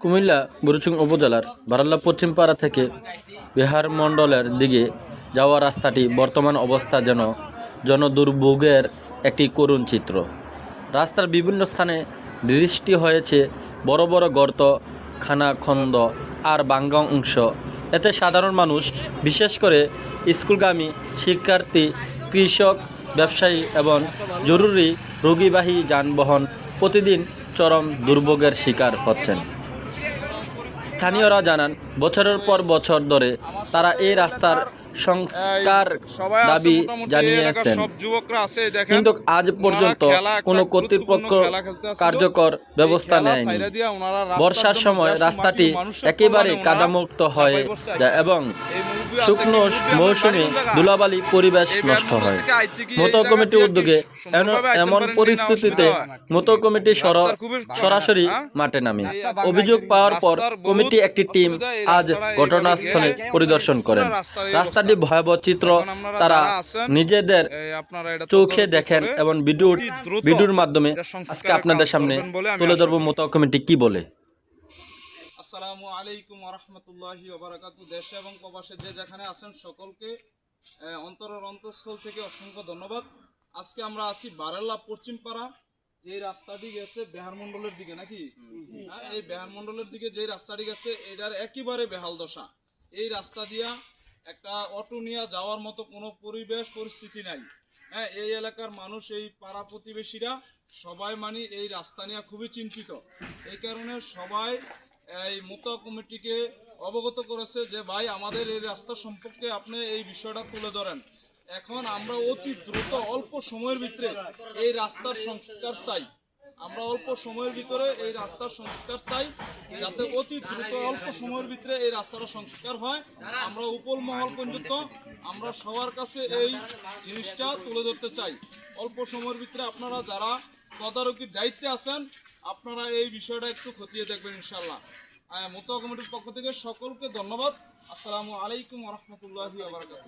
কুমিল্লা বুরুচুং উপজেলার বারাল্লা পশ্চিমপাড়া থেকে বিহার মণ্ডলের দিকে যাওয়া রাস্তাটি বর্তমান অবস্থা যেন জনদুর্ভোগের একটি করুণ চিত্র। রাস্তার বিভিন্ন স্থানে দৃষ্টি হয়েছে, বড় বড় গর্ত খানাখন্দ আর বাঙ্গা অংশ। এতে সাধারণ মানুষ, বিশেষ করে স্কুলগামী শিক্ষার্থী, কৃষক, ব্যবসায়ী এবং জরুরি রোগীবাহী যানবাহন প্রতিদিন চরম দুর্ভোগের শিকার হচ্ছেন। স্থানীয়রা জানান বছরের পর বছর ধরে তারা এই রাস্তার সংস্কার দাবি জানিয়েছেন। কিন্তু আজ পর্যন্ত কোনো কর্তৃপক্ষ। কার্যকর ব্যবস্থা নেয়নি। বর্ষার সময় রাস্তাটি একেবারে কাদামুক্ত হয়ে। যায় এবং শুকনো মৌসুমে? ধুলাবালি পরিবেশ নষ্ট হয়। মতো কমিটি উদ্যোগে এমন পরিস্থিতিতে মতো কমিটি সর- সরাসরি হ্যাঁ? মাঠে নামে। অভিযোগ পাওয়ার পর কমিটি একটি টিম আজ ঘটনাস্থলে পরিদর্শন পুরো করেন। রাস্তার রাস্তাটি ভয়াবহ চিত্র তারা নিজেদের এই আপনারা এটা চোখে দেখেন এবং ভিডিওর ভিডিওর মাধ্যমে আজকে আপনাদের সামনে তুলে ধরবো মতো কমিটি কি বলে। আসসালামু আলাইকুম রহমতুল্লাহি ওবারাকাতু দেশে এবং প্রবাসে যে যেখানে আছেন সকলকে অন্তরের অন্তঃস্থল থেকে অসংখ্য ধন্যবাদ। আজকে আমরা আছি বারেল্লা পশ্চিম পাড়া যে রাস্তাটি গেছে বেহার মন্ডলের দিকে নাকি? হ্যাঁ, এই বেহার মন্ডলের দিকে যে রাস্তাটি গেছে এটার একেবারে বেহাল দশা। এই রাস্তা দিয়া একটা অটো নিয়ে যাওয়ার মতো কোনো পরিবেশ, পরিস্থিতি নাই। হ্যাঁ এই এলাকার মানুষ, এই পাড়া প্রতিবেশীরা সবাই মানে এই রাস্তা নিয়ে খুবই চিন্তিত। এই কারণে সবাই এই মুতা কমিটিকে অবগত করেছে যে, ভাই, আমাদের এই রাস্তা সম্পর্কে আপনি এই বিষয়টা তুলে ধরেন। এখন আমরা অতি দ্রুত, অল্প সময়ের ভিতরে এই রাস্তার সংস্কার চাই। আমরা অল্প সময়ের ভিতরে এই রাস্তার সংস্কার চাই, যাতে অতি দ্রুত অল্প সময়ের ভিতরে এই রাস্তাটা সংস্কার হয়। আমরা উপল মহল পর্যন্ত আমরা সবার কাছে এই জিনিসটা তুলে ধরতে চাই। অল্প সময়ের ভিতরে আপনারা যারা তদারকির দায়িত্বে আছেন, আপনারা এই বিষয়টা একটু খতিয়ে দেখবেন ইনশাল্লাহ মোতা কমিটির পক্ষ থেকে সকলকে ধন্যবাদ। আসসালামু আলাইকুম রহমতুল্লাহি আবরকাত